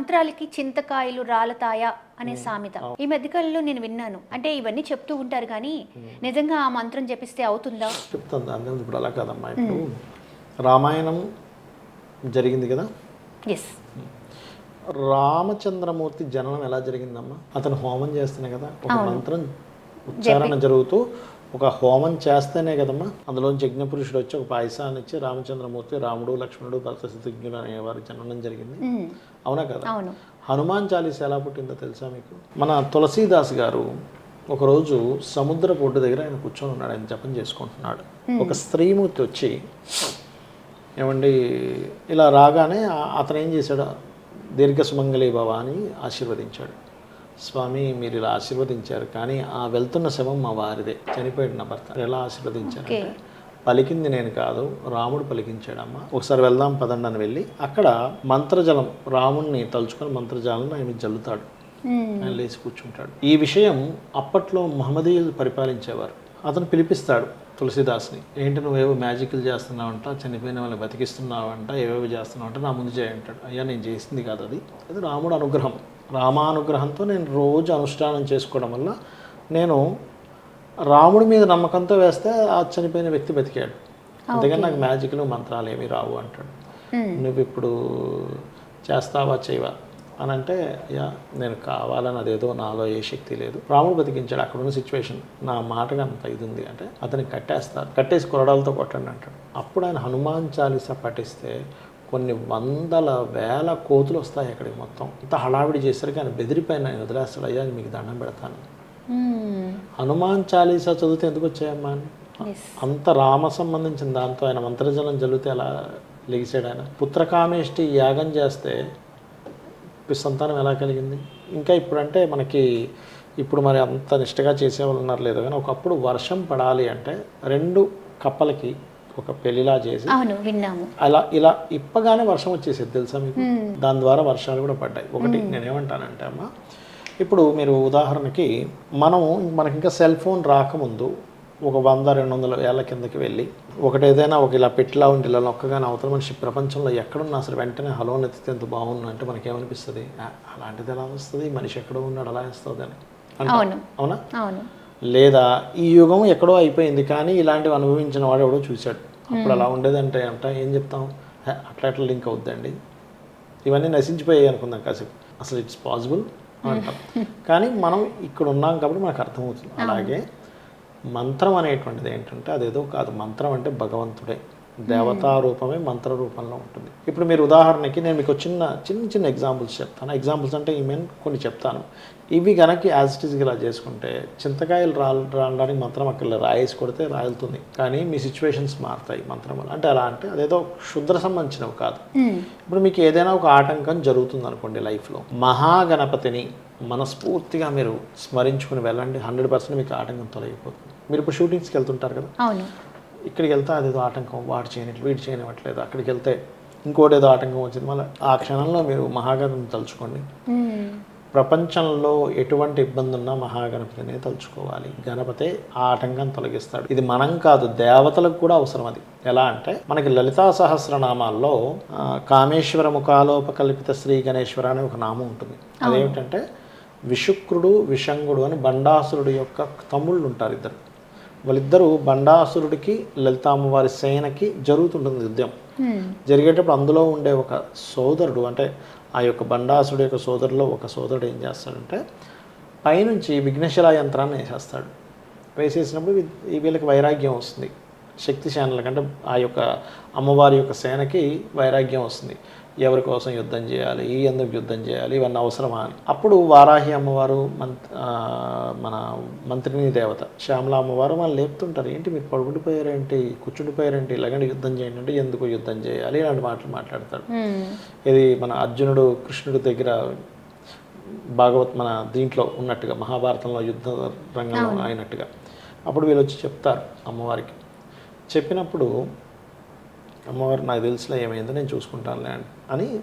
మంత్రాలకి చింతకాయలు రాలతాయ అనే సామెత. ఈ మధ్యకాలంలో నేను విన్నాను. అంటే ఇవన్నీ చెప్తూ ఉంటారు కానీ నిజంగా ఆ మంత్రం జపిస్తే అవుతుందా? దాని గురించి ఇప్పుడు అలా కాదమ్మా. ఇప్పుడు రామాయణం జరిగింది కదా? ఎస్ రామచంద్రమూర్తి జననం ఎలా జరిగిందమ్మా? అతను హోమం చేస్తేనే కదా. ఒక మంత్రం ఉచ్చారణ జరుగుతూ ఒక హోమం చేస్తేనే కదమ్మా అందులో యజ్ఞపురుషుడు వచ్చి ఒక పాయసాన్ని ఇచ్చి రామచంద్రమూర్తి రాముడు లక్ష్మణుడు భరత శత్రుఘ్నుడు అనేవారి జననం జరిగింది. అవునా కదా? హనుమాన్ చాలీస ఎలా పుట్టిందో తెలుసా మీకు? మన తులసీదాస్ గారు ఒకరోజు సముద్ర పొడ్డు దగ్గర ఆయన కూర్చొని ఉన్నాడు ఆయన జపం చేసుకుంటున్నాడు. ఒక స్త్రీమూర్తి వచ్చి ఏమండి ఇలా రాగానే అతను ఏం చేశాడు? దీర్ఘ సుమంగళి భవ అని ఆశీర్వదించాడు. స్వామి మీరు ఇలా ఆశీర్వదించారు. కానీ ఆ వెళ్తున్న శవం మా వారిదే. చనిపోయాడు నా భర్త. ఎలా ఆశీర్వదించారంటే పలికింది నేను కాదు రాముడు పలికించాడమ్మా. ఒకసారి వెళ్దాం పదండి అని వెళ్ళి అక్కడ మంత్రజలం రాముణ్ణి తలుచుకొని మంత్రజాలను ఆయన జల్లుతాడు. ఆయన లేచి కూర్చుంటాడు. ఈ విషయం అప్పట్లో మహమ్మదీయులు పరిపాలించేవారు. అతను పిలిపిస్తాడు తులసిదాస్ని. ఏంటి నువ్వేవో మ్యాజిక్లు చేస్తున్నావంట చనిపోయిన వాళ్ళని బతికిస్తున్నావంట ఏవేవి చేస్తున్నావంట నా ముందు చేయంటాడు అయ్యా నేను చేసింది కాదు అది. అది రాముడు అనుగ్రహం. రామానుగ్రహంతో నేను రోజు అనుష్ఠానం చేసుకోవడం వల్ల నేను రాముడి మీద నమ్మకంతో వేస్తే ఆ చనిపోయిన వ్యక్తి బతికాడు. అందుకని నాకు మ్యాజిక్లు మంత్రాలు ఏమీ రావు అంటాడు. నువ్వు ఇప్పుడు చేస్తావా చేయవా? అని అంటే అయ్యా నేను కావాలని అదేదో నాలో ఏ శక్తి లేదు. రాముడు బతికించాడు. అక్కడ ఉన్న సిచ్యువేషన్ నా మాటగా అంత ఇది ఉంది. అంటే అతన్ని కట్టేస్తారు కట్టేసి కొరడాలతో కొట్టండి అంటాడు. అప్పుడు ఆయన హనుమాన్ చాలీసా పఠిస్తే కొన్ని వందల వేల కోతులు వస్తాయి అక్కడికి మొత్తం. ఇంత హడావిడి చేసరికి ఆయన బెదిరిపోయిన ఆయన వదిలేస్తాడు. అయ్యా మీకు దండం పెడతాను. హనుమాన్ చాలీసా చదివితే ఎందుకు వచ్చాయమ్మా అని? అంత రామ సంబంధించిన దాంతో ఆయన మంత్రజలం జల్లితే ఎలా లెగిసాడు ఆయన. పుత్రకామేష్టి యాగం చేస్తే సంతానం ఎలా కలిగింది? ఇంకా ఇప్పుడంటే మనకి ఇప్పుడు మరి అంత నిష్టగా చేసేవాళ్ళు ఉన్నారు లేదు కానీ ఒకప్పుడు వర్షం పడాలి అంటే రెండు కప్పలకి ఒక పెళ్ళిలా చేసి అవును విన్నాము. అలా ఇలా ఇప్పగానే వర్షం వచ్చేసేది తెలుసా మీకు? దాని ద్వారా వర్షాలు కూడా పడ్డాయి. ఒకటి నేనేమంటానంటే అమ్మ ఇప్పుడు మీరు ఉదాహరణకి మనం మనకి ఇంకా సెల్ ఫోన్ రాకముందు ఒక వంద రెండు వందల ఏళ్ళ కిందకి వెళ్ళి ఒకటి ఏదైనా ఒక ఇలా పెట్టిలా ఉండి ఇలా నొక్కగానే అవతల మనిషి ప్రపంచంలో ఎక్కడున్నా అసలు వెంటనే హలో నెత్తితే ఎంత బాగుంది అంటే మనకేమనిపిస్తుంది? "ఆ, అలాంటిది ఎలా వస్తుంది? మనిషి ఎక్కడో ఉన్నాడు అలా వేస్తుంది అని అవును. లేదా ఈ యుగం ఎక్కడో అయిపోయింది కానీ ఇలాంటివి అనుభవించిన వాడు ఎవడో చూశాడు. అప్పుడు అలా ఉండేదంటే అంట ఏం చెప్తాం? "హే, అట్లా అట్లా లింక్ అవుద్దండి. ఇవన్నీ నశించిపోయాయి అనుకుందాం కాసేపు. అసలు ఇట్స్ పాసిబుల్? అంటాం. కానీ మనం ఇక్కడ ఉన్నాం కాబట్టి మనకు అర్థమవుతుంది. అలాగే మంత్రం అనేటువంటిది ఏంటంటే అదేదో కాదు మంత్రం అంటే భగవంతుడే. దేవతా రూపమే మంత్ర రూపంలో ఉంటుంది. ఇప్పుడు మీరు ఉదాహరణకి నేను మీకు చిన్న చిన్న చిన్న ఎగ్జాంపుల్స్ చెప్తాను. ఎగ్జాంపుల్స్ అంటే ఈ మెయిన్ కొన్ని చెప్తాను. ఇవి గనక యాజ్ ఇట్ ఇలా చేసుకుంటే చింతకాయలు రాల్ రాలడానికి మంత్రం అక్కడ రాయేసి కొడితే రాలుతుంది. కానీ మీ సిచ్యువేషన్స్ మారుతాయి మంత్రం వల్ల అంటే ఎలా అంటే అదేదో శుద్ర సంబంధించినవి కాదు. ఇప్పుడు మీకు ఏదైనా ఒక ఆటంకం జరుగుతుంది అనుకోండి లైఫ్లో మహాగణపతిని మనస్ఫూర్తిగా మీరు స్మరించుకుని వెళ్ళండి. హండ్రెడ్ పర్సెంట్ మీకు ఆటంకం తొలగిపోతుంది. మీరు ఇప్పుడు షూటింగ్స్కి వెళ్తుంటారు కదా? ఇక్కడికి వెళ్తే అదేదో ఆటంకం వాడు చేయని వీడు చేయనివ్వట్లేదు అక్కడికి వెళ్తే ఇంకోటి ఏదో ఆటంకం వచ్చింది. మళ్ళీ ఆ క్షణంలో మీరు మహాగణపతిని తలుచుకోండి. ప్రపంచంలో ఎటువంటి ఇబ్బంది ఉన్నా మహాగణపతినే తలుచుకోవాలి. గణపతే ఆ ఆటంకం తొలగిస్తాడు. ఇది మనం కాదు దేవతలకు కూడా అవసరం అది. ఎలా అంటే మనకి లలితా సహస్రనామాల్లో కామేశ్వర ముఖాలోపకల్పిత శ్రీ గణేశ్వర అనే ఒక నామం ఉంటుంది. అదేమిటంటే విశుక్రుడు విషంగుడు అని బండాసురుడు యొక్క తమ్ముళ్ళు ఉంటారు ఇద్దరు. వాళ్ళిద్దరూ బండాసురుడికి లలితామ్మవారి సేనకి జరుగుతుంటుంది యుద్ధం. జరిగేటప్పుడు అందులో ఉండే ఒక సోదరుడు అంటే ఆ యొక్క బండాసుడు యొక్క సోదరులో ఒక సోదరుడు ఏం చేస్తాడంటే పైనుంచి విఘ్నశిల యంత్రాన్ని వేసేస్తాడు. వేసేసినప్పుడు వీళ్ళకి వైరాగ్యం వస్తుంది. శక్తి సేనలకు అంటే ఆ యొక్క అమ్మవారి యొక్క సేనకి వైరాగ్యం వస్తుంది. ఎవరి కోసం యుద్ధం చేయాలి ఈ ఎందుకు యుద్ధం చేయాలి ఇవన్నీ అవసరమా అని. అప్పుడు వారాహి అమ్మవారు మంత్ మన మంత్రిని దేవత శ్యామల అమ్మవారు వాళ్ళు లేపుతుంటారు. ఏంటి మీరు పడుకుండిపోయారేంటి? కూర్చుండిపోయారేంటి? ఇలాగంటే యుద్ధం చేయండి అంటే ఎందుకు యుద్ధం చేయాలి? ఇలాంటి మాటలు మాట్లాడతాడు. మ్మ్. ఇది మన అర్జునుడు కృష్ణుడి దగ్గర భాగవత్ మన దీంట్లో ఉన్నట్టుగా మహాభారతంలో యుద్ధ రంగంలో అయినట్టుగా. అప్పుడు వీళ్ళు వచ్చి చెప్తారు అమ్మవారికి. చెప్పినప్పుడు అమ్మవారు నాకు తెలిసిలో ఏమైందో నేను చూసుకుంటానులే అని-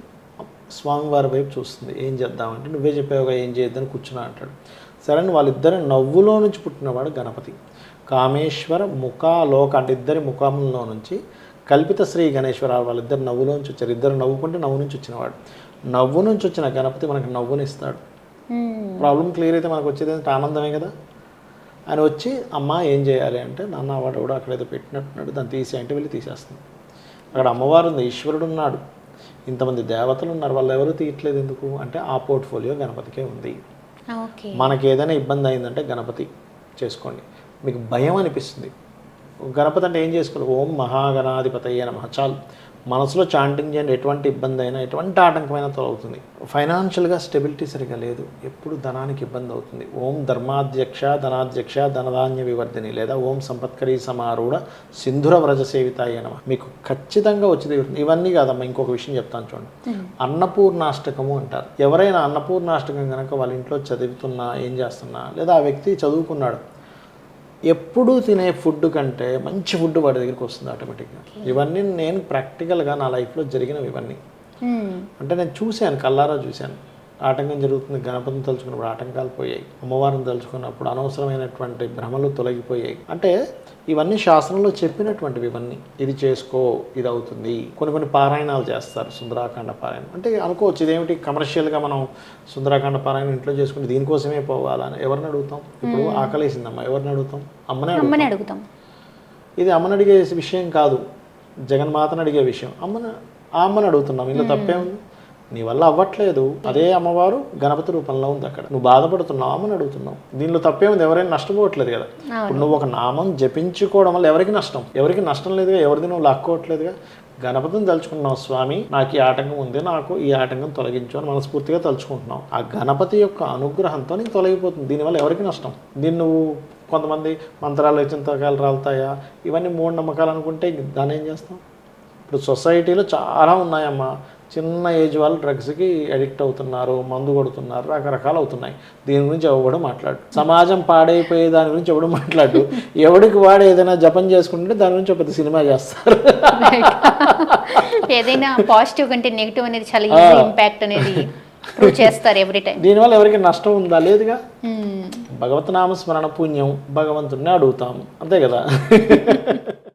స్వామివారి వైపు చూస్తుంది. ఏం చేద్దామంటే నువ్వే చెప్పావుగా ఏం చేయొద్దని కూర్చున్నా అంటాడు. సరే అని వాళ్ళిద్దరి నవ్వులో నుంచి పుట్టినవాడు గణపతి. కామేశ్వర ముఖాలోక అంటే ఇద్దరి ముఖంలో నుంచి కల్పిత శ్రీ గణేశ్వర వాళ్ళిద్దరు నవ్వులోంచి వచ్చారు. ఇద్దరు నవ్వుకుంటే నవ్వు నుంచి వచ్చినవాడు. నవ్వు నుంచి వచ్చిన గణపతి మనకు నవ్వునిస్తాడు. ప్రాబ్లం క్లియర్ అయితే మనకు వచ్చేది ఏంటంటే ఆనందమే కదా. ఆయన వచ్చి అమ్మ ఏం చేయాలి అంటే నాన్న వాడు కూడా అక్కడ ఏదో పెట్టినట్టున్నాడు. దాన్ని తీసి అంటే వెళ్ళి తీసేస్తుంది. అక్కడ అమ్మవారు ఉంది ఈశ్వరుడు ఉన్నాడు. ఇంతమంది దేవతలు ఉన్నారు వాళ్ళు ఎవరు తీయట్లేదు ఎందుకు? అంటే ఆ పోర్ట్ఫోలియో గణపతికే ఉంది. మనకి ఏదైనా ఇబ్బంది అయిందంటే గణపతి చేసుకోండి. మీకు భయం అనిపిస్తుంది. గణపతి అంటే ఏం చేసుకోవాలి? ఓం మహాగణాధిపతయ్య నమ. చాలు. మనసులో చాంటింగ్ చేయండి ఎటువంటి ఇబ్బంది అయినా ఎటువంటి ఆటంకమైనా తొలగుతుంది ఫైనాన్షియల్గా స్టెబిలిటీ సరిగా లేదు. ఎప్పుడు ధనానికి ఇబ్బంది అవుతుంది. ఓం ధర్మాధ్యక్ష ధనాధ్యక్ష ధనధాన్య వివర్ధిని లేదా ఓం సంపత్కరీ సమారూఢ సింధుర వ్రజ సేవితాయ నమ. మీకు ఖచ్చితంగా వచ్చి తీరుతుంది. ఇవన్నీ కాదమ్మా ఇంకొక విషయం చెప్తాను చూడండి. అన్నపూర్ణాష్టకము అంటారు. ఎవరైనా అన్నపూర్ణాష్టకం కనుక వాళ్ళ ఇంట్లో చదువుతున్నా ఏం చేస్తున్నా లేదా ఆ వ్యక్తి చదువుకున్నాడు ఎప్పుడు తినే ఫుడ్ కంటే మంచి ఫుడ్ వాడి దగ్గరికి వస్తుంది ఆటోమేటిక్గా. ఇవన్నీ నేను ప్రాక్టికల్గా నా లైఫ్లో జరిగినవి ఇవన్నీ. అంటే నేను చూశాను కల్లారా చూశాను. ఆటంకం జరుగుతుంది. గణపతిని తలుచుకున్నప్పుడు ఆటంకాలు పోయాయి. అమ్మవారిని తలుచుకున్నప్పుడు అనవసరమైనటువంటి భ్రమలు తొలగిపోయాయి. అంటే ఇవన్నీ శాస్త్రంలో చెప్పినటువంటివి ఇవన్నీ. ఇది చేసుకో ఇది అవుతుంది. కొన్ని కొన్ని పారాయణాలు చేస్తారు. సుందరాకాండ పారాయణం. అంటే అనుకోవచ్చు ఇదేమిటి? కమర్షియల్గా మనం సుందరాకాండ పారాయణం ఇంట్లో చేసుకుంటే దీనికోసమే పోవాలని ఎవరిని అడుగుతాం? ఇప్పుడు ఆకలేసిందమ్మా. ఎవరిని అడుగుతాం? అమ్మనే అడుగుతాం. అమ్మని అడుగుతాం. ఇది అమ్మని అడిగే విషయం కాదు. జగన్మాతను అడిగే విషయం. అమ్మని ఆ అమ్మని అడుగుతున్నాం. ఇందులో తప్పేముంది? నీ వల్ల అవ్వట్లేదు. అదే అమ్మవారు గణపతి రూపంలో ఉంది అక్కడ. నువ్వు బాధపడుతున్నావు అమ్మని అడుగుతున్నావు. దీనిలో తప్పేముంది? ఎవరైనా నష్టపోవట్లేదు కదా. ఇప్పుడు నువ్వు ఒక నామం జపించుకోవడం వల్ల ఎవరికి నష్టం? ఎవరికి నష్టం లేదుగా? ఎవరిది నువ్వు లాక్కోవట్లేదుగా? గణపతిని తలుచుకున్నావు స్వామి నాకు ఈ ఆటంకం ఉంది నాకు ఈ ఆటంకం తొలగించు అని మనస్ఫూర్తిగా తలుచుకుంటున్నావు. ఆ గణపతి యొక్క అనుగ్రహంతో నీకు తొలగిపోతుంది. దీనివల్ల ఎవరికి నష్టం? దీన్ని నువ్వు కొంతమంది మంత్రాలు చింతకాలు రాలుతాయా? ఇవన్నీ మూఢనమ్మకాలు అనుకుంటే దాన్ని ఏం చేస్తాం ఇప్పుడు సొసైటీలో చాలా ఉన్నాయమ్మా. చిన్న ఏజ్ వాళ్ళు డ్రగ్స్కి అడిక్ట్ అవుతున్నారు మందు కొడుతున్నారు రకరకాలు అవుతున్నాయి. దీని గురించి ఎవడు మాట్లాడు? సమాజం పాడైపోయే దాని గురించి ఎవడు మాట్లాడు? ఎవడికి వాడు ఏదైనా జపం చేసుకుంటే దాని గురించి ఒక పెద్ద సినిమా చేస్తారు. ఏదైనా పాజిటివ్ కంటే నెగిటివ్ అనేది చాలా ఇంపాక్ట్ అనేది ప్రూవ్ చేస్తారు ఎవ్రీ టైం దీనివల్ల ఎవరికి నష్టం ఉందా? లేదుగా. భగవత్ నామ స్మరణ పుణ్యం భగవంతుడిని అడుగుతాం అంతే కదా?